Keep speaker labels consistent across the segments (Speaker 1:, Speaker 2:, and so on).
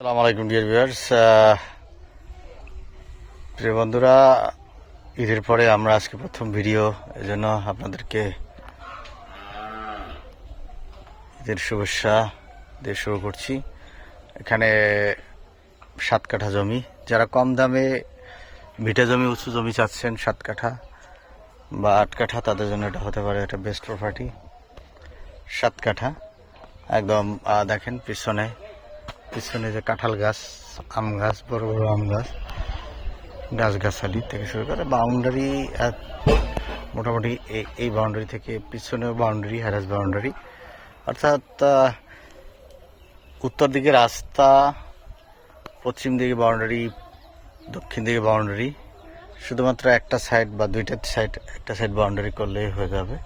Speaker 1: আসসালামু আলাইকুম dear viewers প্রিয় বন্ধুরা, ঈদের পরে আমরা আজকে প্রথম ভিডিও এজন্য আপনাদেরকে ঈদের শুভেচ্ছা দিয়ে শুরু করছি। এখানে সাত কাঠা জমি। যারা কম দামে ভিটা জমি, উঁচু জমি চাচ্ছেন, সাত কাঠা বা আট কাঠা, তাদের জন্য এটা হতে পারে এটা বেস্ট প্রপার্টি সাত কাঠা। একদম দেখেন, পিছনে পিছনে যে কাঁঠাল গাছ, আম গাছ, বড় বড় আম গাছ গাছগাছালি থেকে শুরু করে বাউন্ডারি মোটামুটি এই- এই বাউন্ডারি থেকে পিছনেও বাউন্ডারি হ্যারাস বাউন্ডারি অর্থাৎ উত্তর দিকে রাস্তা, পশ্চিম দিকে বাউন্ডারি দক্ষিণ দিকে বাউন্ডারি শুধুমাত্র একটা সাইড বা দুইটা সাইড একটা সাইড বাউন্ডারি করলেই হয়ে যাবে।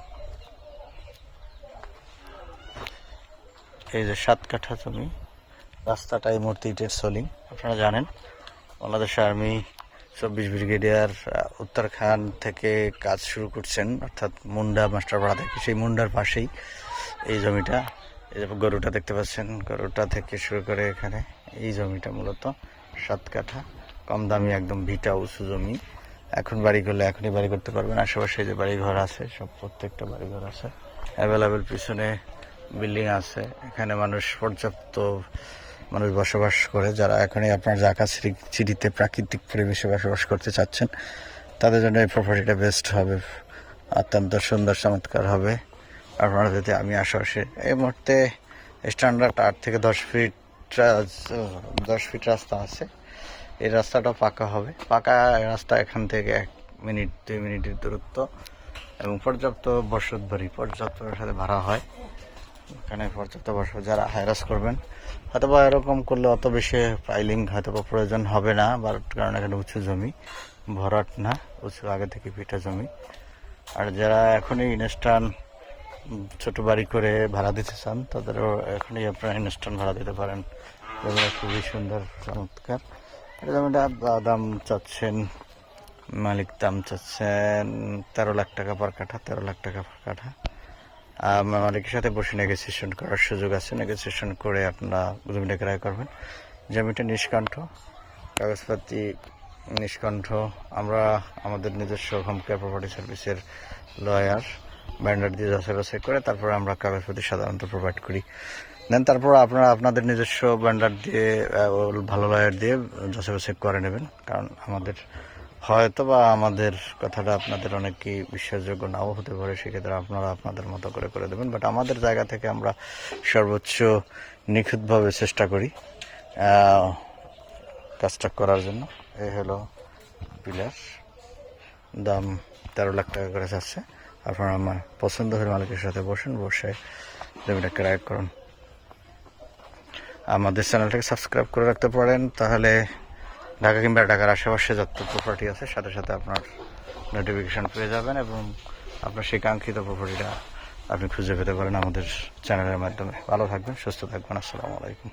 Speaker 1: এই যে সাত কাঠা জমি। রাস্তাটা এই মুহূর্তে ইটের সোলিং আপনারা জানেন। বাংলাদেশ আর্মি চব্বিশ ব্রিগেডিয়ার আহ, উত্তরাখণ্ড থেকে কাজ শুরু করছেন অর্থাৎ মুন্ডা মাস্টারপাড়া থেকে সেই মুন্ডার পাশেই এই জমিটা এই যে গরুটা দেখতে পাচ্ছেন গরুটা থেকে শুরু করে এখানে এই জমিটা মূলত সাত কাঠা কম দামি একদম ভিটা উঁচু জমি। এখন বাড়ি করলে এখনই বাড়ি করতে পারবেন। আশেপাশে যে বাড়ি ঘর আছে সব প্রত্যেকটা বাড়ি ঘর আছে। অ্যাভেলেবেল পিছনে বিল্ডিং আছে। এখানে মানুষ পর্যাপ্ত মানুষ বসবাস করে, যারা এখনই আপনার জাকা সিটিতে প্রাকৃতিক পরিবেশে বসবাস করতে চাচ্ছেন, তাদের জন্য এই প্রপার্টিটা বেস্ট হবে, অত্যন্ত সুন্দর, চমৎকার হবে। আপনারা যদি, আমি আশেপাশে এই মুহূর্তে স্ট্যান্ডার্ড আট থেকে দশ ফিট দশ ফিট রাস্তা আছে। এই রাস্তাটা পাকা হবে। পাকা রাস্তা এখান থেকে এক মিনিট, দুই মিনিটের দূরত্ব এবং পর্যাপ্ত বসত বাড়ি পর্যাপ্ত সাথে ভাড়া হয়। এখানে পর্যাপ্ত বসত যারা হাইরাস করবেন হয়তো বা এরকম করলে অত বেশি পাইলিং হয়তো বা প্রয়োজন হবে না বা কারণ এখানে উঁচু জমি, ভরাট না, উঁচু আগে থেকে পিঠা জমি। আর যারা এখনই ইনস্টান ছোট বাড়ি করে ভাড়া দিতে চান, তাদেরও এখনই আপনারা ইনস্টান ভাড়া দিতে পারেন। জমিটা খুবই সুন্দর, চমৎকার। জমিটা দাম চাচ্ছেন, মালিক দাম চাচ্ছেন, তেরো লাখ টাকা পার কাঠা, তেরো লাখ টাকা পার কাঠা। মালিকের সাথে বসে নেগোসিয়েশন করার সুযোগ আছে। নেগোসিয়েশন করে আপনারা জমিটা ক্রয় করবেন। জমিটা নিষ্কণ্ঠ, কাগজপাতি নিষ্কণ্ঠ। আমরা আমাদের নিজস্ব হোম কেয়ার প্রপার্টি সার্ভিসের লয়ার ব্যান্ডার দিয়ে যাচাই বাছাই করে তারপরে আমরা কাগজপাতি সাধারণত প্রোভাইড করি। দেন তারপর আপনারা আপনাদের নিজস্ব ব্যান্ডার দিয়ে ভালো লয়ার দিয়ে যাচাই বাছাই করে নেবেন। কারণ আমাদের হয়তো বা আমাদের কথাটা আপনাদের অনেকেই বিশ্বাসযোগ্য নাও হতে পারে, সেক্ষেত্রে আপনারা আপনাদের মতো করে করে দেবেন। বাট আমাদের জায়গা থেকে আমরা সর্বোচ্চ নিখুঁতভাবে চেষ্টা করি কাজটা করার জন্য। এই হলো পিলার দাম তেরো লাখ টাকা করে যাচ্ছে। আপনারা আমার পছন্দ হলে মালিকের সাথে বসেন, বসে জমিটা ক্রয় করুন। আমাদের চ্যানেলটাকে সাবস্ক্রাইব করে রাখতে পারেন, তাহলে ঢাকা কিংবা ঢাকার আশেপাশে যত প্রপার্টি আছে, সাথে সাথে আপনার নোটিফিকেশন পেয়ে যাবেন এবং আপনার সেই কাঙ্ক্ষিত প্রপার্টিটা আপনি খুঁজে পেতে পারেন আমাদের চ্যানেলের মাধ্যমে। ভালো থাকবেন, সুস্থ থাকবেন, আসসালামু আলাইকুম।